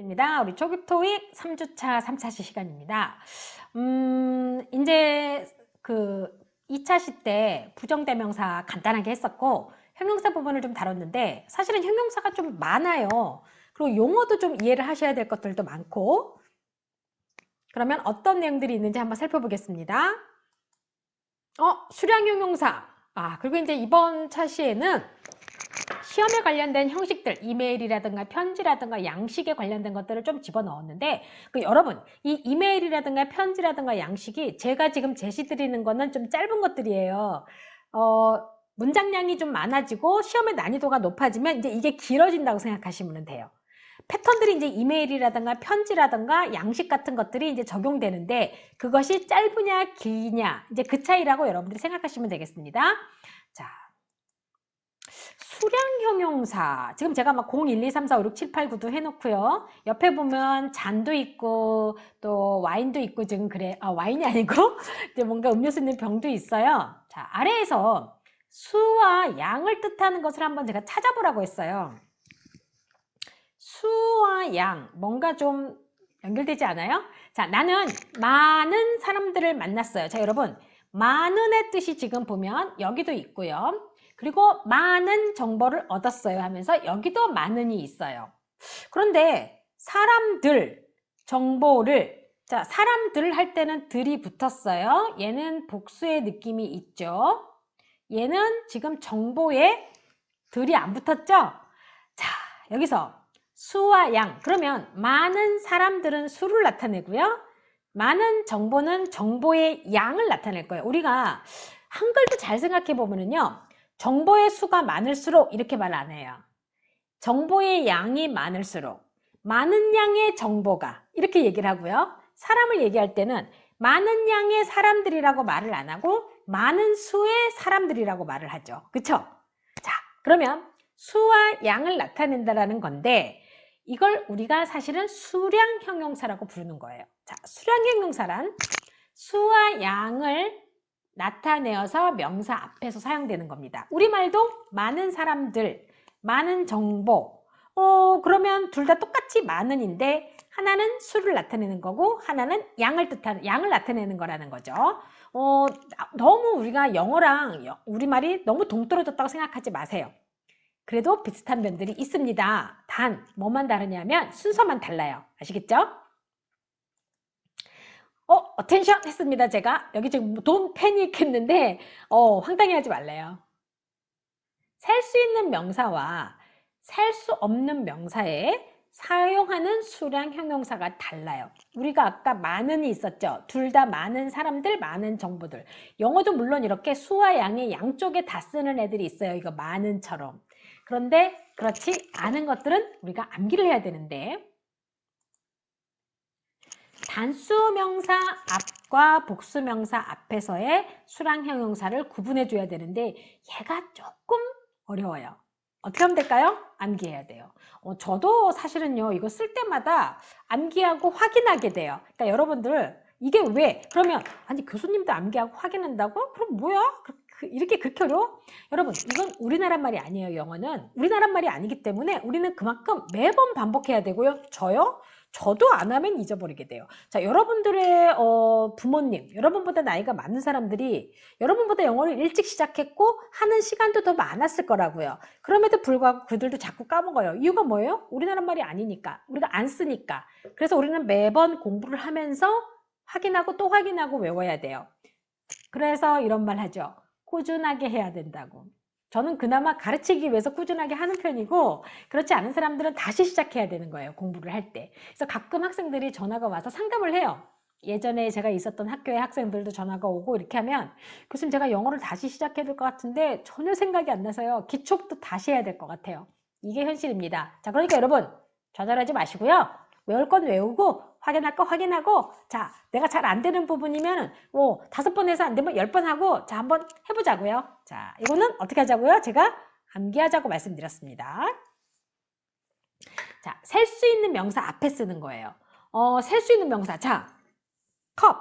입니다. 우리 초급 토익 3주차 3차시 시간입니다. 음, 이제 그 2차 시 때 부정대명사 간단하게 했었고 형용사 부분을 좀 다뤘는데 사실은 형용사가 좀 많아요. 그리고 용어도 좀 이해를 하셔야 될 것들도 많고 그러면 어떤 내용들이 있는지 한번 살펴보겠습니다. 어, 수량 형용사. 아, 그리고 이제 이번 차시에는 시험에 관련된 형식들, 이메일이라든가 편지라든가 양식에 관련된 것들을 좀 집어넣었는데 그 여러분 이 이메일이라든가 편지라든가 양식이 제가 지금 제시드리는 거는 좀 짧은 것들이에요. 어, 문장량이 좀 많아지고 시험의 난이도가 높아지면 이제 이게 길어진다고 생각하시면 돼요. 패턴들이 이제 이메일이라든가 편지라든가 양식 같은 것들이 이제 적용되는데 그것이 짧으냐 기냐 이제 그 차이라고 여러분들이 생각하시면 되겠습니다. 자, 수량 형용사. 지금 제가 막 0, 1, 2, 3, 4, 5, 6, 7, 8, 9도 해놓고요. 옆에 보면 잔도 있고 또 와인도 있고 지금 그래. 아, 와인이 아니고 이제 뭔가 음료수 있는 병도 있어요. 자, 아래에서 수와 양을 뜻하는 것을 한번 제가 찾아보라고 했어요. 수와 양. 뭔가 좀 연결되지 않아요? 자, 나는 많은 사람들을 만났어요. 자, 여러분. 많은의 뜻이 지금 보면 여기도 있고요. 그리고 많은 정보를 얻었어요 하면서 여기도 많은이 있어요. 그런데 사람들 정보를 자 사람들 할 때는 들이 붙었어요. 얘는 복수의 느낌이 있죠. 얘는 지금 정보에 들이 안 붙었죠. 자 여기서 수와 양 그러면 많은 사람들은 수를 나타내고요. 많은 정보는 정보의 양을 나타낼 거예요. 우리가 한글도 잘 생각해 보면은요. 정보의 수가 많을수록 이렇게 말 안 해요. 정보의 양이 많을수록 많은 양의 정보가 이렇게 얘기를 하고요. 사람을 얘기할 때는 많은 양의 사람들이라고 말을 안 하고 많은 수의 사람들이라고 말을 하죠. 그쵸? 자, 그러면 수와 양을 나타낸다라는 건데 이걸 우리가 사실은 수량 형용사라고 부르는 거예요. 자, 수량 형용사란 수와 양을 나타내어서 명사 앞에서 사용되는 겁니다. 우리말도 많은 사람들, 많은 정보. 어, 그러면 둘 다 똑같이 많은인데 하나는 수를 나타내는 거고 하나는 양을 뜻하는 양을 나타내는 거라는 거죠. 어, 너무 우리가 영어랑 우리말이 너무 동떨어졌다고 생각하지 마세요. 그래도 비슷한 면들이 있습니다. 단 뭐만 다르냐면 순서만 달라요. 아시겠죠? 어, 어텐션 했습니다, 제가. 여기 지금 돈 패닉 했는데, 어, 황당해 하지 말래요. 살 수 있는 명사와 살 수 없는 명사에 사용하는 수량 형용사가 달라요. 우리가 아까 많은이 있었죠. 둘 다 많은 사람들, 많은 정보들. 영어도 물론 이렇게 수와 양의 양쪽에 다 쓰는 애들이 있어요. 이거 많은처럼. 그런데 그렇지 않은 것들은 우리가 암기를 해야 되는데 단수명사 앞과 복수명사 앞에서의 수량 형용사를 구분해 줘야 되는데 얘가 조금 어려워요. 어떻게 하면 될까요? 암기해야 돼요. 어, 저도 사실은요 이거 쓸 때마다 암기하고 확인하게 돼요. 그러니까 여러분들 이게 왜? 그러면 아니 교수님도 암기하고 확인한다고? 그럼 뭐야? 그, 이렇게 그렇게 어려워? 여러분 이건 우리나라 말이 아니에요 영어는 우리나라 말이 아니기 때문에 우리는 그만큼 매번 반복해야 되고요 저요? 저도 안 하면 잊어버리게 돼요. 자, 여러분들의 어, 부모님, 여러분보다 나이가 많은 사람들이 여러분보다 영어를 일찍 시작했고 하는 시간도 더 많았을 거라고요. 그럼에도 불구하고 그들도 자꾸 까먹어요. 이유가 뭐예요? 우리나라 말이 아니니까. 우리가 안 쓰니까. 그래서 우리는 매번 공부를 하면서 확인하고 또 확인하고 외워야 돼요. 그래서 이런 말 하죠. 꾸준하게 해야 된다고. 저는 그나마 가르치기 위해서 꾸준하게 하는 편이고 그렇지 않은 사람들은 다시 시작해야 되는 거예요. 공부를 할 때. 그래서 가끔 학생들이 전화가 와서 상담을 해요. 예전에 제가 있었던 학교의 학생들도 전화가 오고 이렇게 하면 교수님 제가 영어를 다시 시작해야 될 것 같은데 전혀 생각이 안 나서요. 기초부터 다시 해야 될 것 같아요. 이게 현실입니다. 자 그러니까 여러분 좌절하지 마시고요. 외울 건 외우고 확인할 거 확인하고 자 내가 잘 안 되는 부분이면 뭐 다섯 번 해서 안 되면 열 번 하고 자 한번 해보자고요. 자 이거는 어떻게 하자고요? 제가 암기하자고 말씀드렸습니다. 자 셀 수 있는 명사 앞에 쓰는 거예요. 어 셀 수 있는 명사. 자컵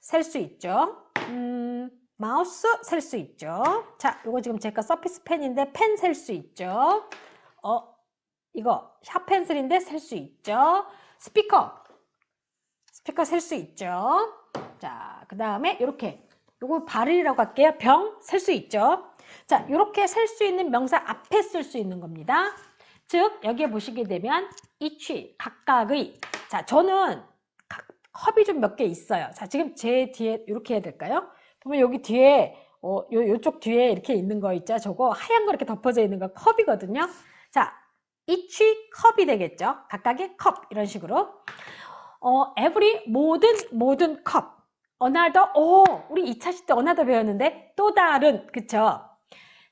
셀 수 있죠? 음 마우스 셀 수 있죠? 자 이거 지금 제가 서피스 펜인데 펜 셀 수 있죠? 어 이거 샤펜슬인데 셀 수 있죠. 스피커. 스피커 셀수 있죠. 자, 그 다음에 이렇게 요거 발을이라고 할게요. 병 셀 수 있죠. 자, 이렇게 셀 수 있는 명사 앞에 쓸 수 있는 겁니다. 즉 여기에 보시게 되면 each 각각의 자 저는 각- 컵이 좀 몇 개 있어요. 자 지금 제 뒤에 이렇게 해야 될까요? 보면 여기 뒤에 어, 요, 요쪽 뒤에 이렇게 있는 거 있죠? 저거 하얀 거 이렇게 덮어져 있는 거 컵이거든요. 자, each 컵이 되겠죠? 각각의 컵 이런 식으로. 어, every 모든 모든 컵. another 오, 우리 2차 시때 another 배웠는데 또 다른 그쵸?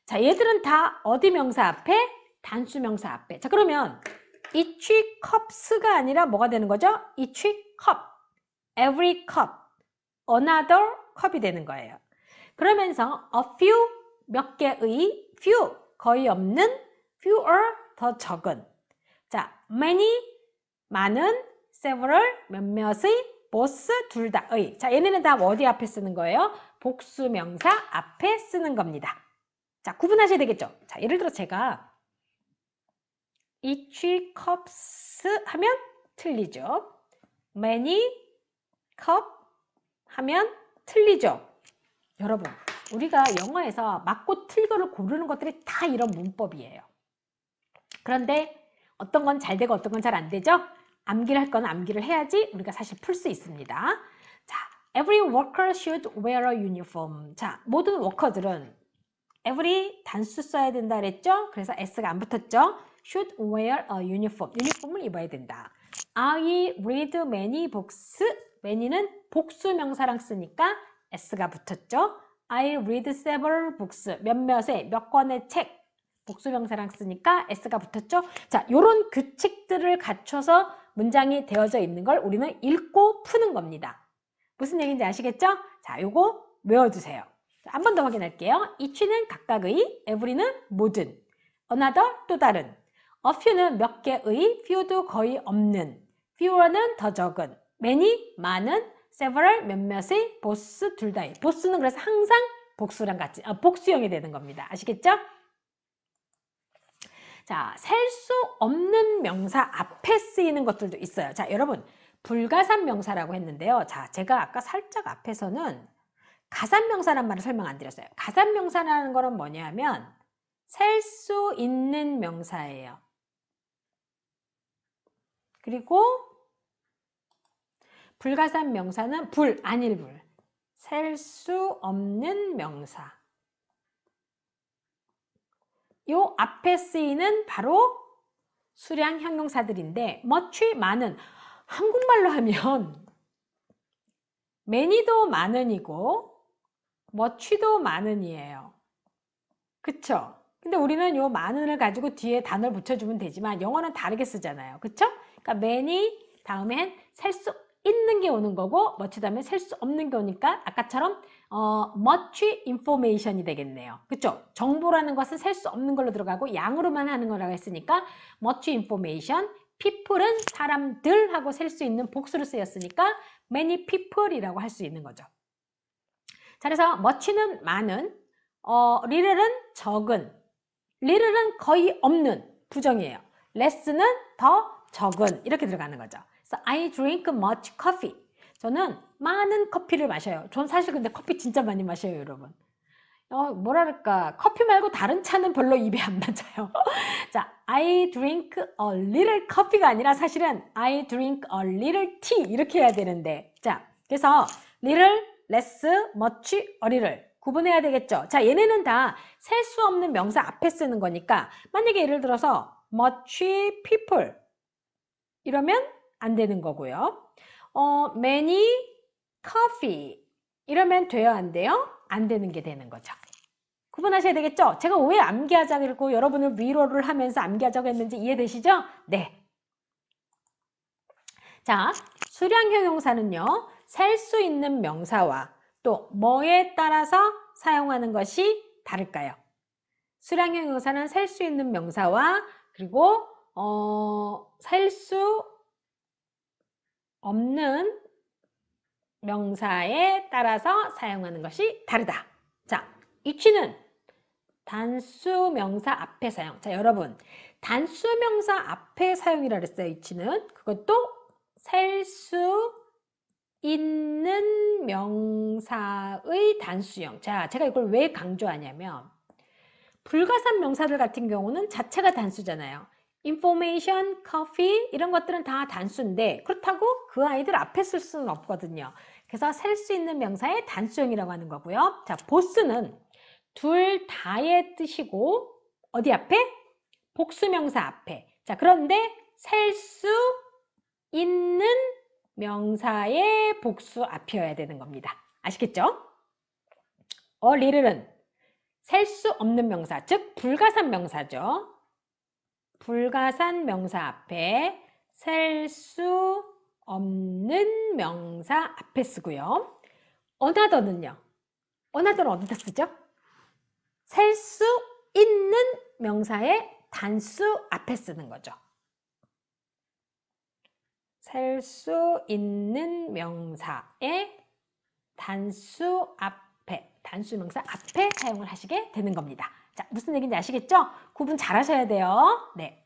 자, 얘들은 다 어디 명사 앞에? 단수 명사 앞에. 자, 그러면 each cups가 아니라 뭐가 되는 거죠? each cup, every cup, another cup이 되는 거예요. 그러면서 a few 몇 개의 few 거의 없는 fewer 더 적은 자 many 많은 several 몇몇의 both 둘 다의 자 얘네는 다 어디 앞에 쓰는 거예요? 복수 명사 앞에 쓰는 겁니다. 자 구분하셔야 되겠죠. 자 예를 들어 제가 each cups 하면 틀리죠. many cup 하면 틀리죠. 여러분, 우리가 영어에서 맞고 틀거를 고르는 것들이 다 이런 문법이에요. 그런데 어떤 건 잘 되고 어떤 건 잘 안 되죠? 암기를 할 거는 암기를 해야지 우리가 사실 풀 수 있습니다. 자, every worker should wear a uniform. 자, 모든 워커들은 every 단수 써야 된다 그랬죠? 그래서 s가 안 붙었죠? should wear a uniform. 유니폼을 입어야 된다. I read many books. many는 복수 명사랑 쓰니까 s가 붙었죠. I read several books. 몇몇의 몇 권의 책. 복수 명사랑 쓰니까 s가 붙었죠. 자, 요런 규칙들을 갖춰서 문장이 되어져 있는 걸 우리는 읽고 푸는 겁니다. 무슨 얘기인지 아시겠죠? 자, 요거 외워두세요. 한 번 더 확인할게요. each는 각각의, every는 모든, another 또 다른, a few는 몇 개의, few도 거의 없는, fewer는 더 적은, many 많은, several 몇몇의, both 둘 다의. both는 그래서 항상 복수랑 같이 아, 복수형이 되는 겁니다. 아시겠죠? 자, 셀 수 없는 명사 앞에 쓰이는 것들도 있어요. 자, 여러분 불가산 명사라고 했는데요. 자, 제가 아까 살짝 앞에서는 가산 명사란 말을 설명 안 드렸어요. 가산 명사라는 거는 뭐냐면 셀 수 있는 명사예요. 그리고 불가산 명사는 불, 아닐 불. 셀 수 없는 명사. 요 앞에 쓰이는 바로 수량 형용사들인데 much 많은 한국말로 하면 many도 많은이고 much도 많은이에요. 그쵸? 근데 우리는 요 많은을 가지고 뒤에 단어를 붙여주면 되지만 영어는 다르게 쓰잖아요. 그쵸? 그러니까 many 다음엔 셀 수 있는 게 오는 거고 much 다음에 셀 수 없는 게 오니까 아까처럼 어, much information이 되겠네요. 그쵸? 정보라는 것은 셀 수 없는 걸로 들어가고 양으로만 하는 거라고 했으니까 much information, people은 사람들 하고 셀 수 있는 복수로 쓰였으니까 many people이라고 할 수 있는 거죠. 자, 그래서 much는 많은, 어, little은 적은, little은 거의 없는 부정이에요. less는 더 적은 이렇게 들어가는 거죠. 그래서 I drink much coffee. 저는 많은 커피를 마셔요. 전 사실 근데 커피 진짜 많이 마셔요, 여러분. 어, 뭐랄까, 커피 말고 다른 차는 별로 입에 안 맞아요. 자, I drink a little coffee가 아니라 사실은 I drink a little tea 이렇게 해야 되는데. 자, 그래서 little, less, much, a little 구분해야 되겠죠. 자, 얘네는 다 셀 수 없는 명사 앞에 쓰는 거니까 만약에 예를 들어서 much people 이러면 안 되는 거고요. 어, many coffee 이러면 돼요 안 돼요? 안 되는 게 되는 거죠. 구분하셔야 되겠죠? 제가 왜 암기하자고 여러분을 위로를 하면서 암기하자고 했는지 이해되시죠? 네. 자, 수량 형용사는요. 셀 수 있는 명사와 또 뭐에 따라서 사용하는 것이 다를까요? 수량 형 용사는 셀 수 있는 명사와 그리고 어, 셀 수 없는 명사에 따라서 사용하는 것이 다르다. 자, each는 단수 명사 앞에 사용. 자, 여러분. 단수 명사 앞에 사용이라 그랬어요. 이치는 그것도 셀 수 있는 명사의 단수형. 자, 제가 이걸 왜 강조하냐면 불가산 명사들 같은 경우는 자체가 단수잖아요. Information, coffee 이런 것들은 다 단수인데 그렇다고 그 아이들 앞에 쓸 수는 없거든요. 그래서 셀 수 있는 명사의 단수형이라고 하는 거고요. 자, 보스는 둘 다의 뜻이고 어디 앞에? 복수명사 앞에. 자, 그런데 셀 수 있는 명사의 복수 앞이어야 되는 겁니다. 아시겠죠? 어, 리를은 셀 수 없는 명사, 즉 불가산 명사죠. 불가산 명사 앞에 셀 수 없는 명사 앞에 쓰고요. 어나더는요. 어나더는 어디다 쓰죠? 셀 수 있는 명사의 단수 앞에 쓰는 거죠. 셀 수 있는 명사의 단수 앞에, 단수 명사 앞에 사용을 하시게 되는 겁니다. 자, 무슨 얘기인지 아시겠죠? 구분 잘 하셔야 돼요. 네.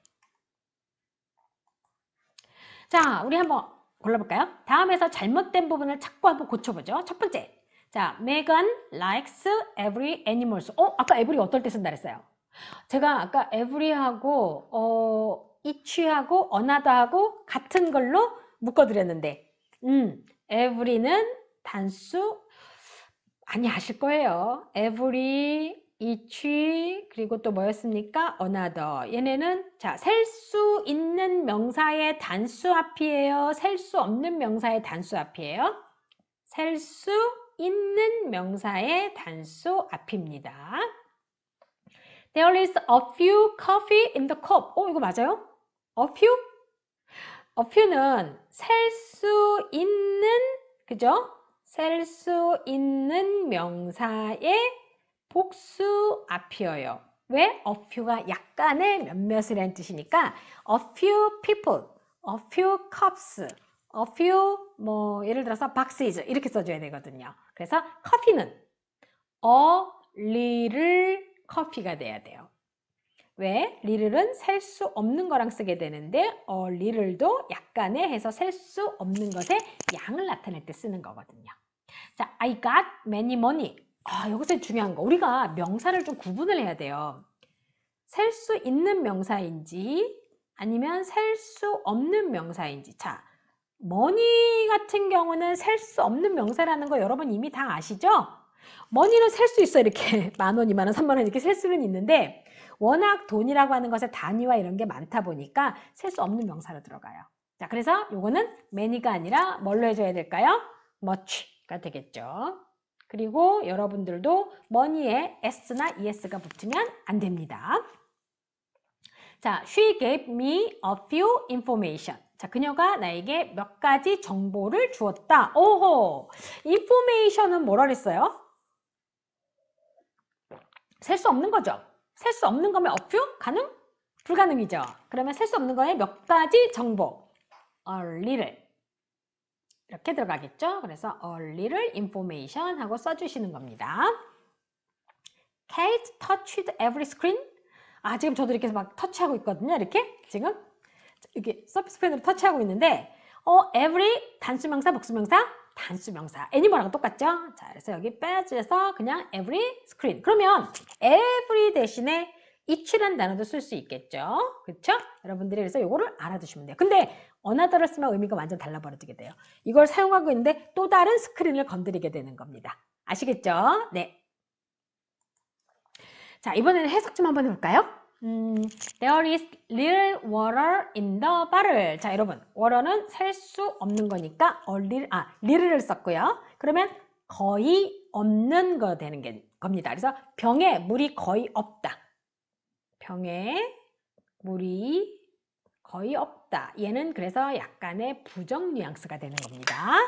자, 우리 한번 골라볼까요? 다음에서 잘못된 부분을 찾고 한번 고쳐보죠. 첫 번째. 자, Megan likes every animals. 어, 아까 every 어떨 때 쓴다 그랬어요? 제가 아까 every하고 어, each하고 another하고 같은 걸로 묶어드렸는데 음, every는 단수 많이 아실 거예요. every, each 그리고 또 뭐였습니까? another 얘네는 자, 셀 수 있는 명사의 단수 앞이에요. 셀 수 없는 명사의 단수 앞이에요. 셀 수 있는 명사의 단수 앞입니다. There is a few coffee in the cup. 어, 이거 맞아요? A few? A few는 셀 수 있는, 그죠? 셀 수 있는 명사의 복수 앞이어요. 왜? A few가 약간의 몇몇이라는 뜻이니까 a few people, a few cups, a few 뭐 예를 들어서 boxes 이렇게 써줘야 되거든요. 그래서 커피는 a little 커피가 돼야 돼요. 왜? little은 셀 수 없는 거랑 쓰게 되는데 어, little도 약간의 해서 셀 수 없는 것의 양을 나타낼 때 쓰는 거거든요. 자, I got many money. 아, 여기서 중요한 거. 우리가 명사를 좀 구분을 해야 돼요. 셀 수 있는 명사인지 아니면 셀 수 없는 명사인지. 자, money 같은 경우는 셀 수 없는 명사라는 거 여러분 이미 다 아시죠? 머니는 셀 수 있어 이렇게 만 원, 이만 원, 삼만 원 이렇게 셀 수는 있는데 워낙 돈이라고 하는 것에 단위와 이런 게 많다 보니까 셀 수 없는 명사로 들어가요. 자, 그래서 요거는 many가 아니라 뭘로 해줘야 될까요? much가 되겠죠. 그리고 여러분들도 money에 s나 es가 붙으면 안 됩니다. 자, she gave me a few information. 자, 그녀가 나에게 몇 가지 정보를 주었다. 오호! information은 뭐라 그랬어요? 셀 수 없는 거죠. 셀 수 없는 거면 a few? 가능? 불가능이죠. 그러면 셀 수 없는 거에 몇 가지 정보. a little. 이렇게 들어가겠죠. 그래서 a little information 하고 써주시는 겁니다. Kate touched every screen. 아, 지금 저도 이렇게 막 터치하고 있거든요. 이렇게 지금 이렇게 서피스 펜으로 터치하고 있는데 어, every 단수명사, 복수명사, 단수명사. 애니멀하고 똑같죠? 자, 그래서 여기 빼줘서 그냥 every screen. 그러면 every 대신에 each라는 단어도 쓸 수 있겠죠? 그렇죠? 여러분들이 그래서 이거를 알아두시면 돼요. 근데 another를 쓰면 의미가 완전 달라버리게 돼요. 이걸 사용하고 있는데 또 다른 스크린을 건드리게 되는 겁니다. 아시겠죠? 네. 자, 이번에는 해석 좀 한번 해볼까요? 음, there is little water in the bottle. 자, 여러분, water는 셀 수 없는 거니까 a little, 아, little를 썼고요. 그러면 거의 없는 거 되는 게 겁니다. 그래서 병에 물이 거의 없다. 병에 물이 거의 없다. 얘는 그래서 약간의 부정 뉘앙스가 되는 겁니다.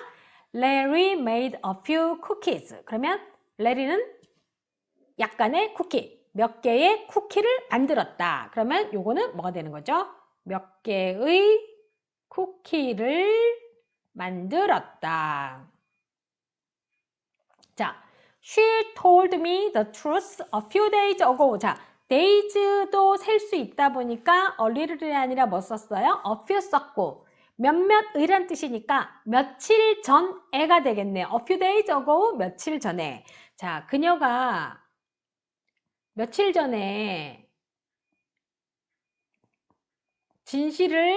Larry made a few cookies. 그러면 Larry는 약간의 쿠키, 몇 개의 쿠키를 만들었다. 그러면 요거는 뭐가 되는 거죠? 몇 개의 쿠키를 만들었다. 자, she told me the truth a few days ago. 자, days도 셀 수 있다 보니까 a little이 아니라 뭐 썼어요? a few 썼고 몇몇 의란 뜻이니까 며칠 전에가 되겠네요. a few days ago 며칠 전에. 자, 그녀가 며칠 전에 진실을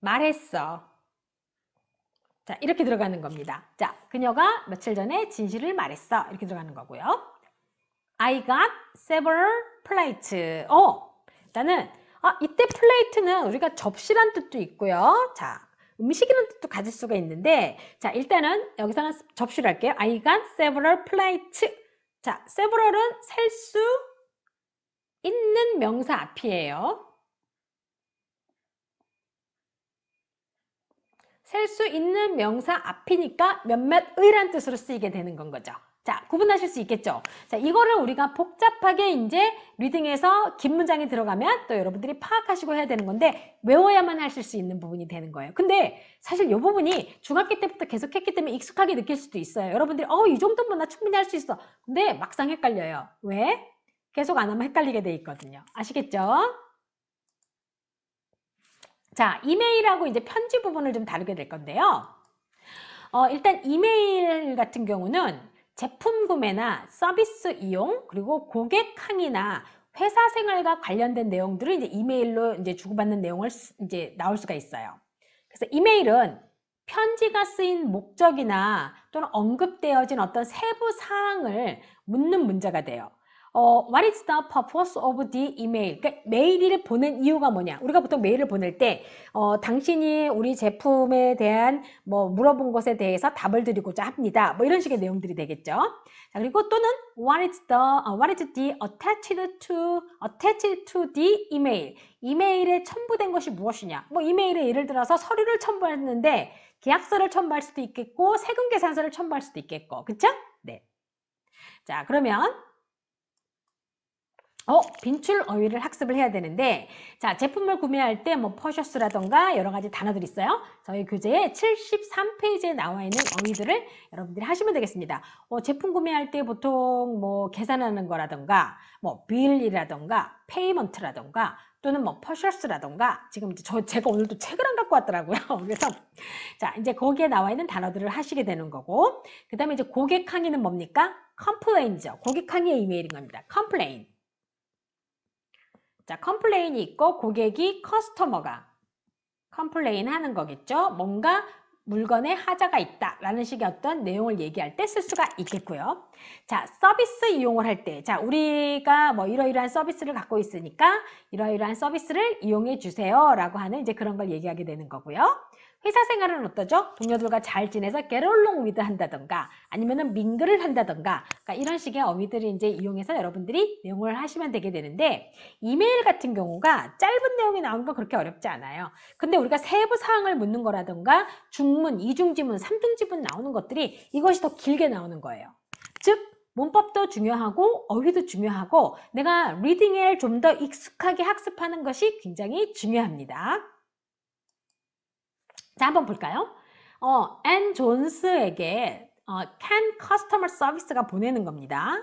말했어. 자, 이렇게 들어가는 겁니다. 자, 그녀가 며칠 전에 진실을 말했어. 이렇게 들어가는 거고요. I got several plates. 어, 일단은 아, 이때 플레이트는 우리가 접시란 뜻도 있고요. 자, 음식이라는 뜻도 가질 수가 있는데 자, 일단은 여기서는 접시를 할게요. I got several plates. 자, several은 셀 수 있는 명사 앞이에요. 셀 수 있는 명사 앞이니까 몇몇의란 뜻으로 쓰이게 되는 건 거죠. 자, 구분하실 수 있겠죠? 자, 이거를 우리가 복잡하게 이제 리딩에서 긴 문장이 들어가면 또 여러분들이 파악하시고 해야 되는 건데 외워야만 하실 수 있는 부분이 되는 거예요. 근데 사실 이 부분이 중학교 때부터 계속 했기 때문에 익숙하게 느낄 수도 있어요. 여러분들이 어, 이 정도면 나 충분히 할 수 있어. 근데 막상 헷갈려요. 왜? 계속 안 하면 헷갈리게 돼 있거든요. 아시겠죠? 자, 이메일하고 이제 편지 부분을 좀 다루게 될 건데요. 어, 일단 이메일 같은 경우는 제품 구매나 서비스 이용, 그리고 고객 항의나 회사 생활과 관련된 내용들을 이제 이메일로 이제 주고받는 내용을 쓰- 이제 나올 수가 있어요. 그래서 이메일은 편지가 쓰인 목적이나 또는 언급되어진 어떤 세부 사항을 묻는 문자가 돼요. 어, what is the purpose of the email? 그러니까 메일을 보낸 이유가 뭐냐? 우리가 보통 메일을 보낼 때, 어, 당신이 우리 제품에 대한 뭐 물어본 것에 대해서 답을 드리고자 합니다. 뭐 이런 식의 내용들이 되겠죠. 자, 그리고 또는 what is the, 어, what is the attached to, attached to the email? 이메일에 첨부된 것이 무엇이냐? 뭐 이메일에 예를 들어서 서류를 첨부했는데 계약서를 첨부할 수도 있겠고 세금 계산서를 첨부할 수도 있겠고, 그쵸? 네. 자, 그러면 어, 빈출 어휘를 학습을 해야 되는데 자, 제품을 구매할 때 뭐 퍼셔스라던가 여러 가지 단어들이 있어요. 저희 교재에 73페이지에 나와 있는 어휘들을 여러분들이 하시면 되겠습니다. 어, 제품 구매할 때 보통 뭐 계산하는 거라던가 뭐 빌이라던가 페이먼트라던가 또는 뭐 퍼셔스라던가 지금 이제 저 제가 오늘도 책을 안 갖고 왔더라고요. 그래서 자, 이제 거기에 나와 있는 단어들을 하시게 되는 거고 그 다음에 이제 고객 항의는 뭡니까? 컴플레인이죠. 고객 항의의 이메일인 겁니다. 컴플레인. 자, 컴플레인이 있고 고객이 커스터머가 컴플레인 하는 거겠죠. 뭔가 물건에 하자가 있다 라는 식의 어떤 내용을 얘기할 때 쓸 수가 있겠고요. 자, 서비스 이용을 할 때, 자, 우리가 뭐 이러이러한 서비스를 갖고 있으니까 이러이러한 서비스를 이용해 주세요 라고 하는 이제 그런 걸 얘기하게 되는 거고요. 회사 생활은 어떠죠? 동료들과 잘 지내서 along with 한다던가 아니면은 민글을 한다던가 그러니까 이런 식의 어휘들을 이제 이용해서 여러분들이 내용을 하시면 되게 되는데 이메일 같은 경우가 짧은 내용이 나오는 건 그렇게 어렵지 않아요. 근데 우리가 세부 사항을 묻는 거라던가 중문, 이중지문, 삼중지문 나오는 것들이 이것이 더 길게 나오는 거예요. 즉 문법도 중요하고 어휘도 중요하고 내가 리딩을 좀 더 익숙하게 학습하는 것이 굉장히 중요합니다. 자, 한번 볼까요? 어, 앤 존스에게 어, can customer service가 보내는 겁니다.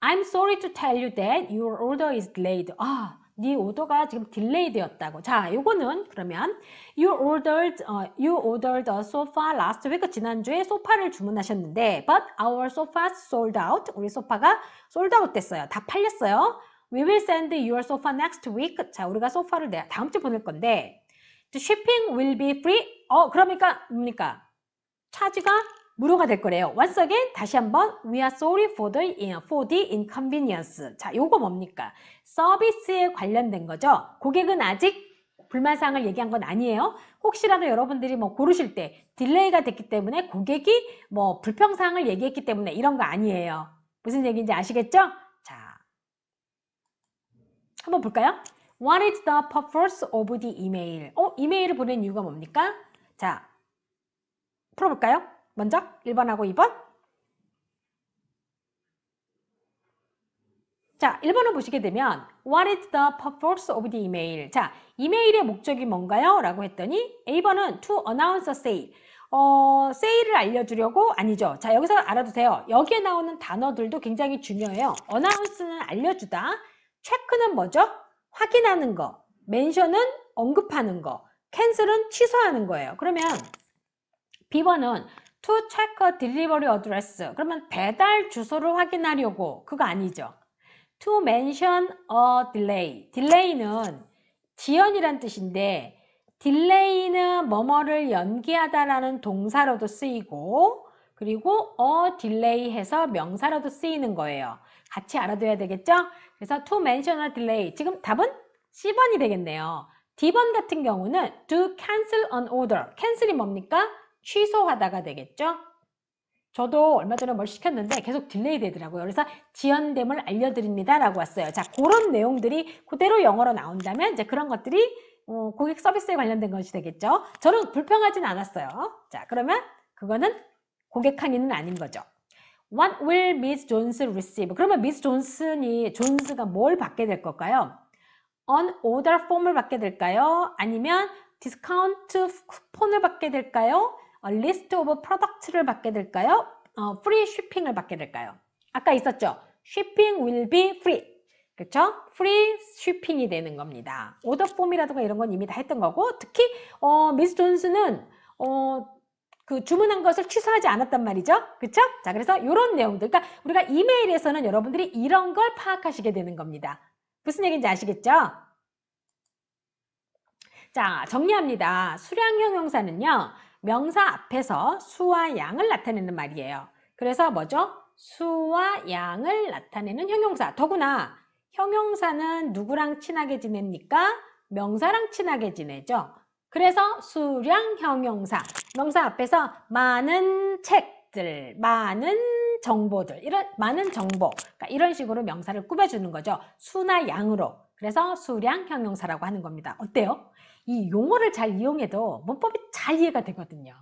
I'm sorry to tell you that your order is delayed. 아, 네 오더가 지금 딜레이 되었다고. 자, 요거는 그러면 you ordered 어, you ordered a sofa last week 지난주에 소파를 주문하셨는데 but our sofa sold out. 우리 소파가 sold out 됐어요. 다 팔렸어요. We will send your sofa next week. 자, 우리가 소파를 내 다음 주 보낼 건데 The shipping will be free. 어, 그러니까 뭡니까? 차지가 무료가 될 거래요. Once again, 다시 한번 We are sorry for the, for the inconvenience. 자, 요거 뭡니까? 서비스에 관련된 거죠. 고객은 아직 불만사항을 얘기한 건 아니에요. 혹시라도 여러분들이 뭐 고르실 때 딜레이가 됐기 때문에 고객이 뭐 불평사항을 얘기했기 때문에 이런 거 아니에요. 무슨 얘기인지 아시겠죠? 자, 한번 볼까요? What is the purpose of the email? 어, 이메일을 보낸 이유가 뭡니까? 자, 풀어볼까요? 먼저 1번하고 2번. 자, 1번을 보시게 되면 What is the purpose of the email? 자, 이메일의 목적이 뭔가요? 라고 했더니 A번은 to announce a sale. 어, 세일을 알려주려고 아니죠. 자, 여기서 알아두세요. 여기에 나오는 단어들도 굉장히 중요해요. announce는 알려주다. 체크는 뭐죠? 확인하는 거. 멘션은 언급하는 거. 캔슬은 취소하는 거예요. 그러면 B번은 to check delivery address. 그러면 배달 주소를 확인하려고. 그거 아니죠. to mention a delay. delay는 지연이란 뜻인데 delay는 뭐뭐를 연기하다라는 동사로도 쓰이고 그리고 a delay 해서 명사로도 쓰이는 거예요. 같이 알아둬야 되겠죠? 그래서 to mention a delay. 지금 답은 C번이 되겠네요. D번 같은 경우는 to cancel an order. cancel이 뭡니까? 취소하다가 되겠죠? 저도 얼마 전에 뭘 시켰는데 계속 딜레이 되더라고요. 그래서 지연됨을 알려드립니다. 라고 왔어요. 자, 그런 내용들이 그대로 영어로 나온다면 이제 그런 것들이 어, 고객 서비스에 관련된 것이 되겠죠. 저는 불평하진 않았어요. 자, 그러면 그거는 고객 항의는 아닌 거죠. What will Miss Jones receive? 그러면 Miss Johnson이 존스가 뭘 받게 될 걸까요? On order form을 받게 될까요? 아니면 디스카운트 쿠폰을 받게 될까요? A list of products를 받게 될까요? 어, free shipping을 받게 될까요? 아까 있었죠? Shipping will be free. 그렇죠? free shipping이 되는 겁니다. 오더 폼이라든가 이런 건 이미 다 했던 거고 특히 어, 미스 존스는 어, 그 주문한 것을 취소하지 않았단 말이죠. 그렇죠? 자, 그래서 이런 내용들. 그러니까 우리가 이메일에서는 여러분들이 이런 걸 파악하시게 되는 겁니다. 무슨 얘기인지 아시겠죠? 자, 정리합니다. 수량 형용사는요. 명사 앞에서 수와 양을 나타내는 말이에요. 그래서 뭐죠? 수와 양을 나타내는 형용사. 더구나 형용사는 누구랑 친하게 지냅니까? 명사랑 친하게 지내죠. 그래서 수량 형용사. 명사 앞에서 많은 책들, 많은 정보들, 이런 많은 정보. 그러니까 이런 식으로 명사를 꾸며주는 거죠. 수나 양으로. 그래서 수량 형용사라고 하는 겁니다. 어때요? 이 용어를 잘 이용해도 문법이 잘 이해가 되거든요.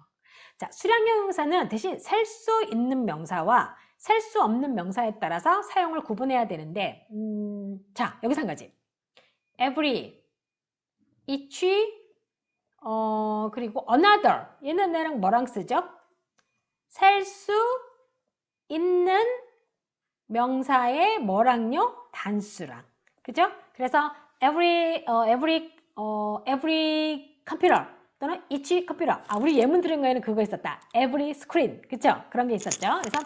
자, 수량 형용사는 대신 셀 수 있는 명사와 셀 수 없는 명사에 따라서 사용을 구분해야 되는데, 음, 자, 여기서 한 가지. every, each, 어, 그리고 another. 얘는 얘랑 뭐랑 쓰죠? 셀 수 있는 명사의 뭐랑요? 단수랑. 그죠? 그래서 every, 어, every, 어, every computer 또는 each computer. 아, 우리 예문 들은 거에는 그거 있었다. every screen. 그죠? 그런 게 있었죠. 그래서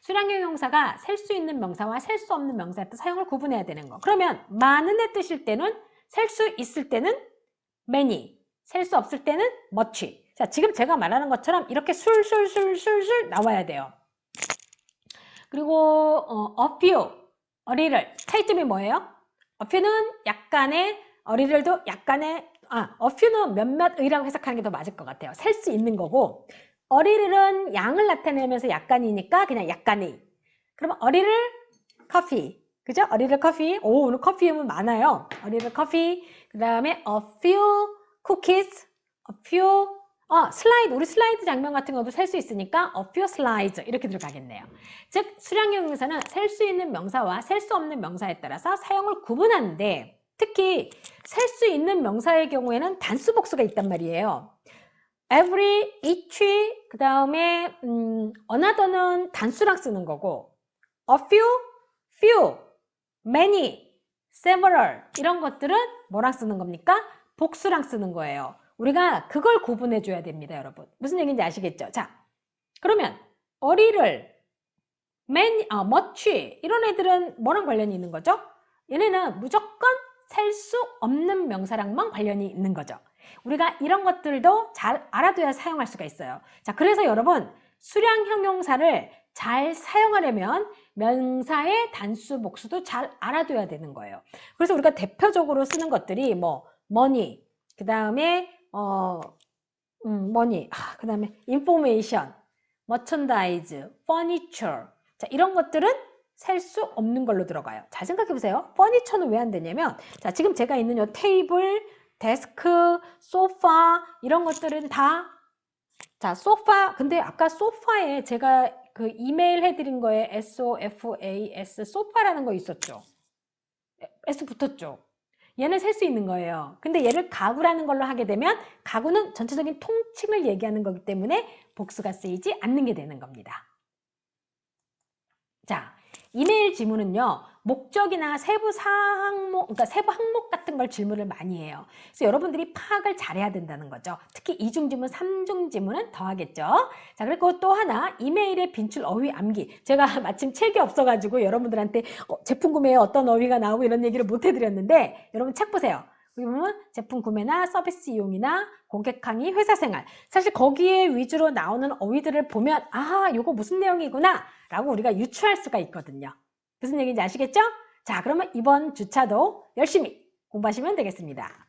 수량형 용사가 셀 수 있는 명사와 셀 수 없는 명사의 뜻 사용을 구분해야 되는 거. 그러면 많은의 뜻일 때는 셀 수 있을 때는 many, 셀 수 없을 때는 much. 자, 지금 제가 말하는 것처럼 이렇게 술술술술술 나와야 돼요. 그리고 어, a few, 어리를 차이점이 뭐예요? a few는 약간의 어리를도 약간의 아, a few는 몇몇의라고 해석하는 게 더 맞을 것 같아요. 셀 수 있는 거고 어리를은 양을 나타내면서 약간이니까 그냥 약간의. 그러면 어리를 커피. 그죠? 어리를 커피. 오, 오늘 커피 음은 많아요. 어리를 커피. 그 다음에 a few cookies. a few 어, 슬라이드. 우리 슬라이드 장면 같은 것도 셀 수 있으니까 a few slides 이렇게 들어가겠네요. 즉, 수량형 명사는 셀 수 있는 명사와 셀 수 없는 명사에 따라서 사용을 구분하는데 특히 셀 수 있는 명사의 경우에는 단수 복수가 있단 말이에요. every, each, 그 다음에 음, another는 단수랑 쓰는 거고 a few, few, many, several 이런 것들은 뭐랑 쓰는 겁니까? 복수랑 쓰는 거예요. 우리가 그걸 구분해 줘야 됩니다, 여러분. 무슨 얘기인지 아시겠죠? 자, 그러면 어리를, many, 아, much 이런 애들은 뭐랑 관련이 있는 거죠? 얘네는 무조건 셀 수 없는 명사랑만 관련이 있는 거죠. 우리가 이런 것들도 잘 알아둬야 사용할 수가 있어요. 자, 그래서 여러분 수량 형용사를 잘 사용하려면 명사의 단수 복수도 잘 알아둬야 되는 거예요. 그래서 우리가 대표적으로 쓰는 것들이 뭐 money, 그 다음에 어, 음, money, 아, 그 다음에 information, merchandise, furniture. 자, 이런 것들은 셀수 없는 걸로 들어가요. 잘 생각해 보세요. 퍼니처는 왜 안 되냐면, 자, 지금 제가 있는 요 테이블, 데스크, 소파, 이런 것들은 다, 자, 소파, 근데 아까 소파에 제가 그 이메일 해드린 거에 SOFAS, 소파라는 거 있었죠. S 붙었죠. 얘는 셀 수 있는 거예요. 근데 얘를 가구라는 걸로 하게 되면 가구는 전체적인 통칭을 얘기하는 거기 때문에 복수가 쓰이지 않는 게 되는 겁니다. 자, 이메일 지문은요, 목적이나 세부 사항목, 그러니까 세부 항목 같은 걸 질문을 많이 해요. 그래서 여러분들이 파악을 잘해야 된다는 거죠. 특히 이중 지문, 삼중 지문은 더 하겠죠. 자, 그리고 또 하나, 이메일의 빈출 어휘 암기. 제가 마침 책이 없어가지고 여러분들한테 어, 제품 구매에 어떤 어휘가 나오고 이런 얘기를 못 해드렸는데, 여러분 책 보세요. 여기 보면 제품 구매나 서비스 이용이나 고객 항의, 회사 생활. 사실 거기에 위주로 나오는 어휘들을 보면 아, 요거 무슨 내용이구나 라고 우리가 유추할 수가 있거든요. 무슨 얘기인지 아시겠죠? 자, 그러면 이번 주차도 열심히 공부하시면 되겠습니다.